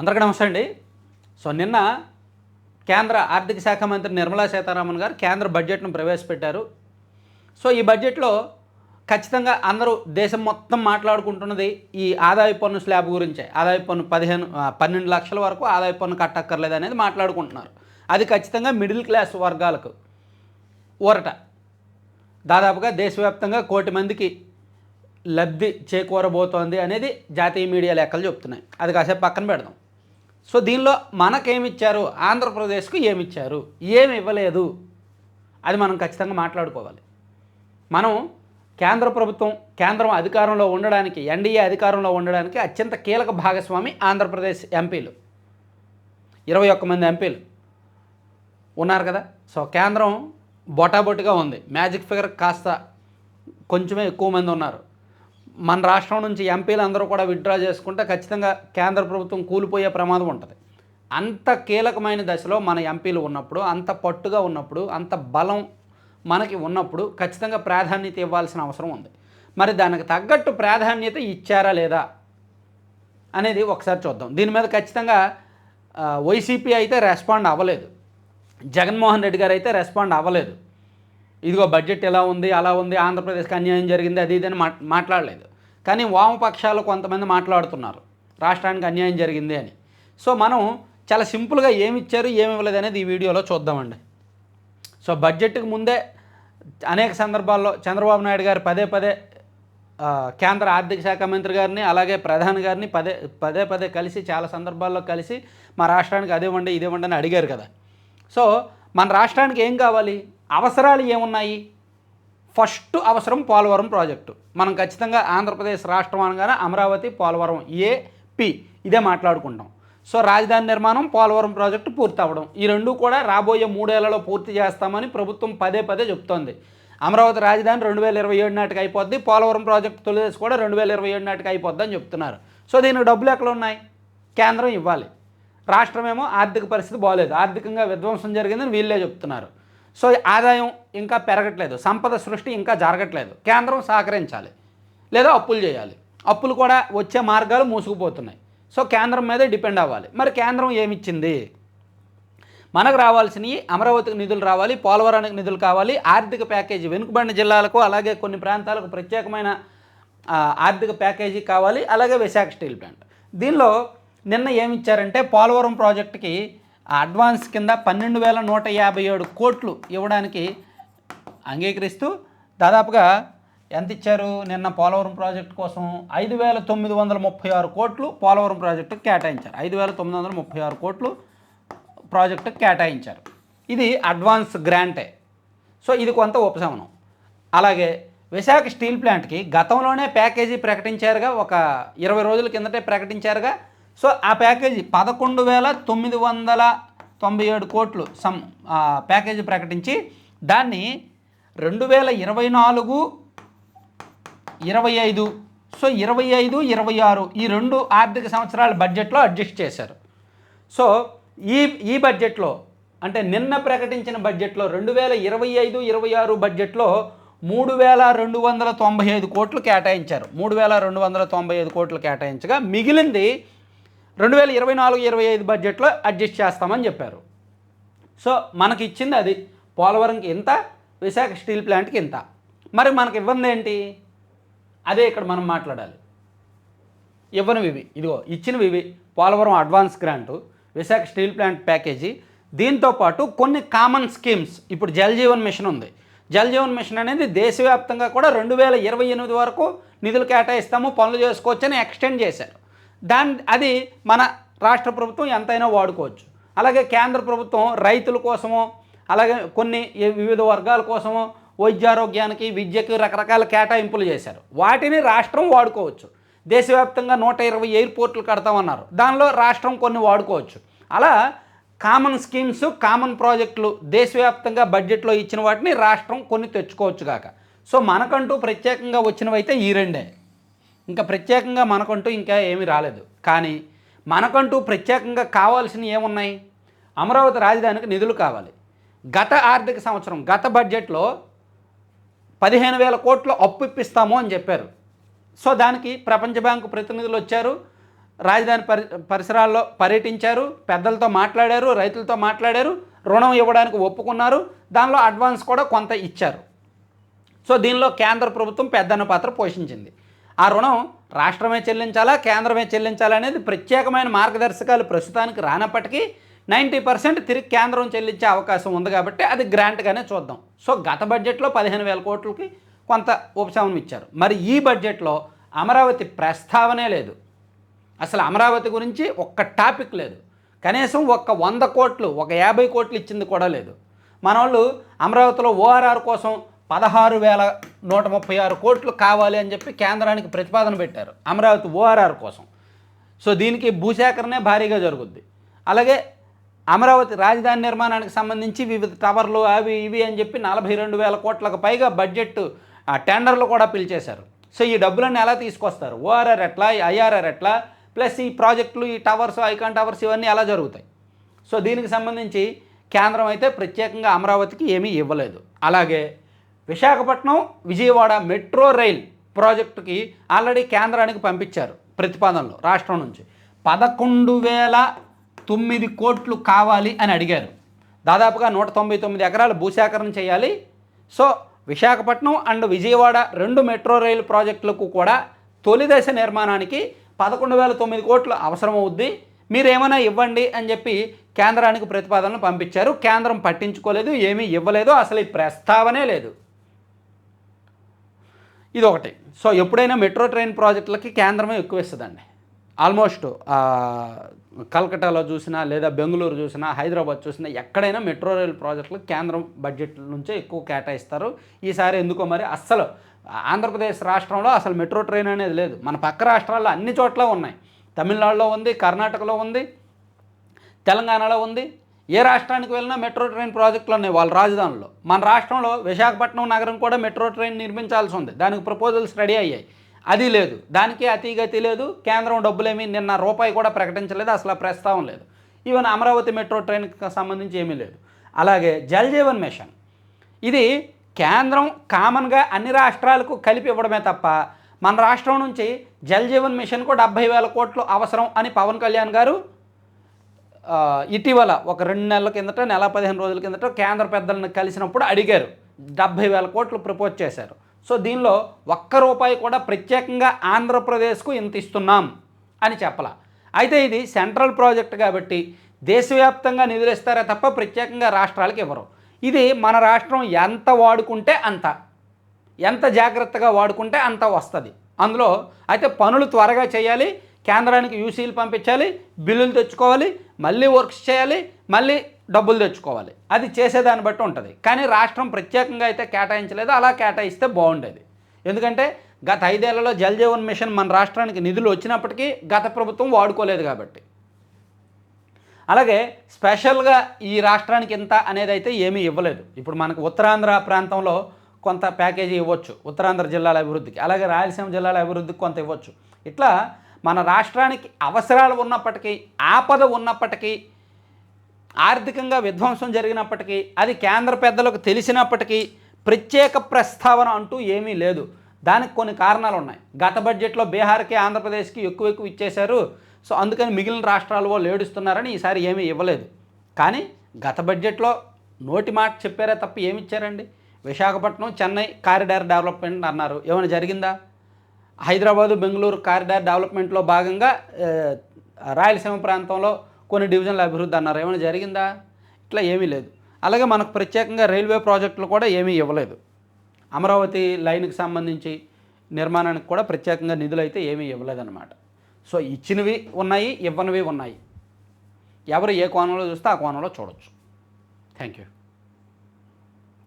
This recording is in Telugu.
అందరికీ నమస్తే అండి. సో నిన్న కేంద్ర ఆర్థిక శాఖ మంత్రి నిర్మలా సీతారామన్ గారు కేంద్ర బడ్జెట్ను ప్రవేశపెట్టారు. సో ఈ బడ్జెట్లో ఖచ్చితంగా అందరూ దేశం మొత్తం మాట్లాడుకుంటున్నది ఈ ఆదాయ పన్ను స్లాబ్ గురించే. ఆదాయ పన్ను పదిహేను పన్నెండు లక్షల వరకు ఆదాయ పన్ను కట్టక్కర్లేదు అనేది మాట్లాడుకుంటున్నారు. అది ఖచ్చితంగా మిడిల్ క్లాస్ వర్గాలకు ఊరట. దాదాపుగా దేశవ్యాప్తంగా కోటి మందికి లబ్ధి చేకూరబోతోంది అనేది జాతీయ మీడియా లెక్కలు చెప్తున్నాయి. అది కాసేపు పక్కన పెడదాం. సో దీనిలో మనకేమిచ్చారు? ఆంధ్రప్రదేశ్కు ఏమిచ్చారు? ఏమి ఇవ్వలేదు అది మనం ఖచ్చితంగా మాట్లాడుకోవాలి. మనం కేంద్ర ప్రభుత్వం కేంద్రం అధికారంలో ఉండడానికి ఎన్డీఏ అధికారంలో ఉండడానికి అత్యంత కీలక భాగస్వామి ఆంధ్రప్రదేశ్ ఎంపీలు. ఇరవై ఒక్క మంది ఎంపీలు ఉన్నారు కదా. సో కేంద్రం బొటాబొటిగా ఉంది. మ్యాజిక్ ఫిగర్ కాస్త కొంచెమే ఎక్కువ మంది ఉన్నారు. మన రాష్ట్రం నుంచి ఎంపీలు అందరూ కూడా విత్డ్రా చేసుకుంటే ఖచ్చితంగా కేంద్ర ప్రభుత్వం కూలిపోయే ప్రమాదం ఉంటుంది. అంత కీలకమైన దశలో మన ఎంపీలు ఉన్నప్పుడు అంత పట్టుగా ఉన్నప్పుడు అంత బలం మనకి ఉన్నప్పుడు ఖచ్చితంగా ప్రాధాన్యత ఇవ్వాల్సిన అవసరం ఉంది. మరి దానికి తగ్గట్టు ప్రాధాన్యత ఇచ్చారా లేదా అనేది ఒకసారి చూద్దాం. దీని మీద ఖచ్చితంగా వైసీపీ అయితే రెస్పాండ్ అవ్వలేదు. జగన్మోహన్ రెడ్డి గారు అయితే రెస్పాండ్ అవ్వలేదు. ఇదిగో బడ్జెట్ ఎలా ఉంది అలా ఉంది ఆంధ్రప్రదేశ్కి అన్యాయం జరిగింది అది ఇది అని మాట్లాడలేదు. కానీ వామపక్షాలు కొంతమంది మాట్లాడుతున్నారు. రాష్ట్రానికి అన్యాయం జరిగింది అని. సో మనం చాలా సింపుల్గా ఏమి ఇచ్చారు ఏమి ఇవ్వలేదు అనేది ఈ వీడియోలో చూద్దామండి. సో బడ్జెట్కి ముందే అనేక సందర్భాల్లో చంద్రబాబు నాయుడు గారు పదే పదే కేంద్ర ఆర్థిక శాఖ మంత్రి గారిని అలాగే ప్రధాని గారిని పదే పదే పదే కలిసి చాలా సందర్భాల్లో కలిసి మా రాష్ట్రానికి అదే అదేవ్వండి ఇదేవ్వండి అని అడిగారు కదా. సో మన రాష్ట్రానికి ఏం కావాలి? అవసరాలు ఏమున్నాయి? ఫస్ట్ అవసరం పోలవరం ప్రాజెక్టు. మనం ఖచ్చితంగా ఆంధ్రప్రదేశ్ రాష్ట్రం అనగానే అమరావతి పోలవరం ఏపి. ఇదే మాట్లాడుకుంటాం. సో రాజధాని నిర్మాణం పోలవరం ప్రాజెక్టు పూర్తి అవ్వడం ఈ రెండు కూడా రాబోయే మూడేళ్ళలో పూర్తి చేస్తామని ప్రభుత్వం పదే పదే చెప్తోంది. అమరావతి రాజధాని రెండు వేల ఇరవై ఏడు నాటికి అయిపోద్ది. పోలవరం ప్రాజెక్టు తొలిదేసి కూడా రెండు వేల ఇరవై ఏడు నాటికి అయిపోద్ది అని చెప్తున్నారు. సో దీనికి డబ్బులు ఎక్కడ ఉన్నాయి? కేంద్రం ఇవ్వాలి. రాష్ట్రమేమో ఆర్థిక పరిస్థితి బాగోలేదు ఆర్థికంగా విధ్వంసం జరిగిందని వీళ్ళే చెప్తున్నారు. సో ఆదాయం ఇంకా పెరగట్లేదు. సంపద సృష్టి ఇంకా జరగట్లేదు. కేంద్రం సహకరించాలి. లేదా అప్పులు చేయాలి. అప్పులు కూడా వచ్చే మార్గాలు మూసుకుపోతున్నాయి. సో కేంద్రం మీదే డిపెండ్ అవ్వాలి. మరి కేంద్రం ఏమిచ్చింది? మనకు రావాల్సినవి అమరావతికి నిధులు రావాలి. పోలవరానికి నిధులు కావాలి. ఆర్థిక ప్యాకేజీ వెనుకబడిన జిల్లాలకు అలాగే కొన్ని ప్రాంతాలకు ప్రత్యేకమైన ఆర్థిక ప్యాకేజీ కావాలి. అలాగే విశాఖ స్టీల్ ప్లాంట్. దీనిలో నిన్న ఏమిచ్చారంటే పోలవరం ప్రాజెక్టుకి అడ్వాన్స్ కింద పన్నెండు వేల నూట యాభై ఏడు కోట్లు ఇవ్వడానికి అంగీకరిస్తూ దాదాపుగా ఎంత ఇచ్చారు నిన్న పోలవరం ప్రాజెక్టు కోసం? ఐదు వేల తొమ్మిది వందల ముప్పై ఆరు కోట్లు పోలవరం ప్రాజెక్టుకు కేటాయించారు. ఐదు వేల తొమ్మిది వందల ముప్పై ఆరు కోట్లు ప్రాజెక్టుకు కేటాయించారు. ఇది అడ్వాన్స్ గ్రాంటే. సో ఇది కొంత ఉపశమనం. అలాగే విశాఖ స్టీల్ ప్లాంట్కి గతంలోనే ప్యాకేజీ ప్రకటించారుగా ఒక ఇరవై రోజుల కిందటే ప్రకటించారుగా సో ఆ ప్యాకేజీ పదకొండు వేల తొమ్మిది వందల తొంభై ఏడు కోట్లు సమ్ ఆ, ప్యాకేజీ ప్రకటించి దాన్ని రెండు వేల ఇరవై నాలుగు ఇరవై ఐదు సో ఇరవై ఐదు ఇరవై ఆరు ఈ రెండు ఆర్థిక సంవత్సరాల బడ్జెట్లో అడ్జస్ట్ చేశారు. సో ఈ ఈ బడ్జెట్లో అంటే నిన్న ప్రకటించిన బడ్జెట్లో రెండు వేల ఇరవై ఐదు ఇరవై ఆరు బడ్జెట్లో మూడు వేల రెండు వందల తొంభై ఐదు కోట్లు కేటాయించారు. మూడు వేల రెండు వందల తొంభై ఐదు కోట్లు కేటాయించగా మిగిలింది రెండు వేల ఇరవై నాలుగు ఇరవై ఐదు బడ్జెట్లో అడ్జస్ట్ చేస్తామని చెప్పారు. సో మనకి ఇచ్చింది అది పోలవరంకి ఇంత విశాఖ స్టీల్ ప్లాంట్కి ఇంత. మరి మనకి ఇవ్వంది ఏంటి? అదే ఇక్కడ మనం మాట్లాడాలి. ఇవ్వనివి ఇవి. ఇదిగో ఇచ్చినవి ఇవి. Polavaram advance grant Visakha steel plant package. దీంతో పాటు కొన్ని కామన్ స్కీమ్స్ ఇప్పుడు జల్ జీవన్ మిషన్ ఉంది. జల్ జీవన్ మిషన్ అనేది దేశవ్యాప్తంగా కూడా రెండు వేల ఇరవై ఎనిమిది వరకు నిధులు కేటాయిస్తాము పనులు చేసుకోవచ్చని ఎక్స్టెండ్ చేశారు. దాని అది మన రాష్ట్ర ప్రభుత్వం ఎంతైనా వాడుకోవచ్చు. అలాగే కేంద్ర ప్రభుత్వం రైతుల కోసమో అలాగే కొన్ని వివిధ వర్గాల కోసమో వైద్యారోగ్యానికి విద్యకి రకరకాల కేటాయింపులు చేశారు. వాటిని రాష్ట్రం వాడుకోవచ్చు. దేశవ్యాప్తంగా నూట ఇరవై ఎయిర్పోర్ట్లు కడతామన్నారు. దానిలో రాష్ట్రం కొన్ని వాడుకోవచ్చు. అలా కామన్ స్కీమ్స్ కామన్ ప్రాజెక్టులు దేశవ్యాప్తంగా బడ్జెట్లో ఇచ్చిన వాటిని రాష్ట్రం కొన్ని తెచ్చుకోవచ్చు కాక. సో మనకంటూ ప్రత్యేకంగా వచ్చినవైతే ఈ రెండే. ఇంకా ప్రత్యేకంగా మనకంటూ ఇంకా ఏమీ రాలేదు. కానీ మనకంటూ ప్రత్యేకంగా కావాల్సినవి ఏమున్నాయి? అమరావతి రాజధానికి నిధులు కావాలి. గత ఆర్థిక సంవత్సరం గత బడ్జెట్లో పదిహేను వేల కోట్లు అప్పు ఇప్పిస్తాము అని చెప్పారు. సో దానికి ప్రపంచ బ్యాంకు ప్రతినిధులు వచ్చారు రాజధాని పరి పరిసరాల్లో పర్యటించారు పెద్దలతో మాట్లాడారు రైతులతో మాట్లాడారు రుణం ఇవ్వడానికి ఒప్పుకున్నారు దానిలో అడ్వాన్స్ కూడా కొంత ఇచ్చారు. సో దీనిలో కేంద్ర ప్రభుత్వం పెద్దన్న పాత్ర పోషించింది. ఆ రుణం రాష్ట్రమే చెల్లించాలా కేంద్రమే చెల్లించాలా అనేది ప్రత్యేకమైన మార్గదర్శకాలు ప్రస్తుతానికి రానప్పటికీ నైంటీ పర్సెంట్ తిరిగి కేంద్రం చెల్లించే అవకాశం ఉంది కాబట్టి అది గ్రాంట్గానే చూద్దాం. సో గత బడ్జెట్లో పదిహేను వేల కోట్లకి కొంత ఉపశమనం ఇచ్చారు. మరి ఈ బడ్జెట్లో అమరావతి ప్రస్తావనే లేదు. అసలు అమరావతి గురించి ఒక్క టాపిక్ లేదు. కనీసం ఒక్క వంద కోట్లు ఒక యాభై కోట్లు ఇచ్చింది కూడా లేదు. మన వాళ్ళు అమరావతిలో ఓఆర్ఆర్ కోసం పదహారు వేల నూట ముప్పై ఆరు కోట్లు కావాలి అని చెప్పి కేంద్రానికి ప్రతిపాదన పెట్టారు. అమరావతి ఓఆర్ఆర్ కోసం. సో దీనికి భూసేకరణే భారీగా జరుగుద్ది. అలాగే అమరావతి రాజధాని నిర్మాణానికి సంబంధించి వివిధ టవర్లు అవి ఇవి అని చెప్పి నలభై రెండు వేల కోట్లకు పైగా బడ్జెట్ ఆ, టెండర్లు కూడా పిలిచేశారు. సో ఈ డబ్బులన్నీ ఎలా తీసుకొస్తారు? ఓఆర్ఆర్ ఎట్లా? ఐఆర్ఆర్ ఎట్లా? ప్లస్ ఈ ప్రాజెక్టులు ఈ టవర్స్ ఐకాన్ టవర్స్ ఇవన్నీ ఎలా జరుగుతాయి? సో దీనికి సంబంధించి కేంద్రం అయితే ప్రత్యేకంగా అమరావతికి ఏమీ ఇవ్వలేదు. అలాగే విశాఖపట్నం విజయవాడ మెట్రో రైల్ ప్రాజెక్టుకి ఆల్రెడీ కేంద్రానికి పంపించారు ప్రతిపాదనలు రాష్ట్రం నుంచి. పదకొండు వేల తొమ్మిది కోట్లు కావాలి అని అడిగారు. దాదాపుగా నూట తొంభై తొమ్మిది ఎకరాలు భూసేకరణ చేయాలి. సో విశాఖపట్నం అండ్ విజయవాడ రెండు మెట్రో రైలు ప్రాజెక్టులకు కూడా తొలి దశ నిర్మాణానికి పదకొండు వేల తొమ్మిది కోట్లు అవసరం అవుద్ది. ఇవ్వండి అని చెప్పి కేంద్రానికి ప్రతిపాదనలు పంపించారు. కేంద్రం పట్టించుకోలేదు ఏమీ ఇవ్వలేదు. అసలు ఈ ప్రస్తావనే లేదు. ఇది ఒకటి సో ఎప్పుడైనా మెట్రో ట్రైన్ ప్రాజెక్టులకి కేంద్రమే ఎక్కువ ఇస్తుందండి ఆల్మోస్ట్ ఆ, కల్కటాలో చూసినా లేదా బెంగళూరు చూసినా హైదరాబాద్ చూసినా ఎక్కడైనా మెట్రో రైల్ ప్రాజెక్టులకు కేంద్రం బడ్జెట్ నుంచే ఎక్కువ కేటాయిస్తారు. ఈసారి ఎందుకో మరి అస్సలు ఆంధ్రప్రదేశ్ రాష్ట్రంలో అసలు మెట్రో ట్రైన్ అనేది లేదు. మన పక్క రాష్ట్రాల్లో అన్ని చోట్ల ఉన్నాయి. తమిళనాడులో ఉంది కర్ణాటకలో ఉంది తెలంగాణలో ఉంది ఏ రాష్ట్రానికి వెళ్ళినా మెట్రో ట్రైన్ ప్రాజెక్టులు ఉన్నాయి వాళ్ళ రాజధానిలో. మన రాష్ట్రంలో విశాఖపట్నం నగరం కూడా మెట్రో ట్రైన్ నిర్మించాల్సి ఉంది. దానికి ప్రపోజల్స్ రెడీ అయ్యాయి. అది లేదు. దానికి అతిగతి లేదు. కేంద్రం డబ్బులేమీ నిన్న రూపాయి కూడా ప్రకటించలేదు. అసలు ప్రస్తావం లేదు. ఈవెన్ అమరావతి మెట్రో ట్రైన్కి సంబంధించి ఏమీ లేదు. అలాగే జల్జీవన్ మిషన్. ఇది కేంద్రం కామన్గా అన్ని రాష్ట్రాలకు కలిపి ఇవ్వడమే తప్ప మన రాష్ట్రం నుంచి జల్జీవన్ మిషన్కు డెబ్భై వేల కోట్లు అవసరం అని పవన్ కళ్యాణ్ గారు ఇటీవల ఒక రెండు నెలల కిందట నెల పదిహేను రోజుల కిందట కేంద్ర పెద్దలను కలిసినప్పుడు అడిగారు. డెబ్భై వేల కోట్లు ప్రపోజ్ చేశారు. సో దీనిలో ఒక్క రూపాయి కూడా ప్రత్యేకంగా ఆంధ్రప్రదేశ్కు ఇంత ఇస్తున్నాం అని చెప్పాల. అయితే ఇది సెంట్రల్ ప్రాజెక్ట్ కాబట్టి దేశవ్యాప్తంగా నిధులు ఇస్తారే తప్ప ప్రత్యేకంగా రాష్ట్రాలకు ఇవ్వరు. ఇది మన రాష్ట్రం ఎంత వాడుకుంటే అంత ఎంత జాగ్రత్తగా వాడుకుంటే అంత వస్తుంది. అందులో అయితే పనులు త్వరగా చేయాలి కేంద్రానికి యూసీలు పంపించాలి బిల్లులు తెచ్చుకోవాలి మళ్ళీ వర్క్స్ చేయాలి మళ్ళీ డబ్బులు తెచ్చుకోవాలి. అది చేసేదాన్ని బట్టి ఉంటుంది. కానీ రాష్ట్రం ప్రత్యేకంగా అయితే కేటాయించలేదు. అలా కేటాయిస్తే బాగుండేది. ఎందుకంటే గత ఐదేళ్ళలో జల్ జీవన్ మిషన్ మన రాష్ట్రానికి నిధులు వచ్చినప్పటికీ గత ప్రభుత్వం వాడుకోలేదు కాబట్టి. అలాగే స్పెషల్గా ఈ రాష్ట్రానికి ఇంత అనేది అయితే ఏమీ ఇవ్వలేదు. ఇప్పుడు మనకు ఉత్తరాంధ్ర ప్రాంతంలో కొంత ప్యాకేజీ ఇవ్వచ్చు. ఉత్తరాంధ్ర జిల్లాల అభివృద్ధికి. అలాగే రాయలసీమ జిల్లాల అభివృద్ధికి కొంత ఇవ్వచ్చు. ఇట్లా మన రాష్ట్రానికి అవసరాలు ఉన్నప్పటికీ ఆపద ఉన్నప్పటికీ ఆర్థికంగా విధ్వంసం జరిగినప్పటికీ అది కేంద్ర పెద్దలకు తెలిసినప్పటికీ ప్రత్యేక ప్రస్తావన అంటూ ఏమీ లేదు. దానికి కొన్ని కారణాలు ఉన్నాయి. గత బడ్జెట్లో బీహార్కి ఆంధ్రప్రదేశ్కి ఎక్కువ ఎక్కువ ఇచ్చేశారు. సో అందుకని మిగిలిన రాష్ట్రాల వాళ్ళు ఏడుస్తున్నారని ఈసారి ఏమీ ఇవ్వలేదు. కానీ గత బడ్జెట్లో నోటి మాట చెప్పారే తప్ప ఏమి ఇచ్చారండి? విశాఖపట్నం చెన్నై కారిడార్ డెవలప్మెంట్ అన్నారు. ఏమైనా జరిగిందా? హైదరాబాదు బెంగళూరు కారిడార్ డెవలప్మెంట్లో భాగంగా రాయలసీమ ప్రాంతంలో కొన్ని డివిజన్ల అభివృద్ధి అన్నారు. ఏమైనా జరిగిందా? ఇట్లా ఏమీ లేదు. అలాగే మనకు ప్రత్యేకంగా రైల్వే ప్రాజెక్టులు కూడా ఏమీ ఇవ్వలేదు. అమరావతి లైన్కి సంబంధించి నిర్మాణానికి కూడా ప్రత్యేకంగా నిధులు అయితే ఏమీ ఇవ్వలేదన్నమాట. సో ఇచ్చినవి ఉన్నాయి ఇవ్వనివి ఉన్నాయి. ఎవరు ఏ కోణంలో చూస్తే ఆ కోణంలో చూడొచ్చు. Thank you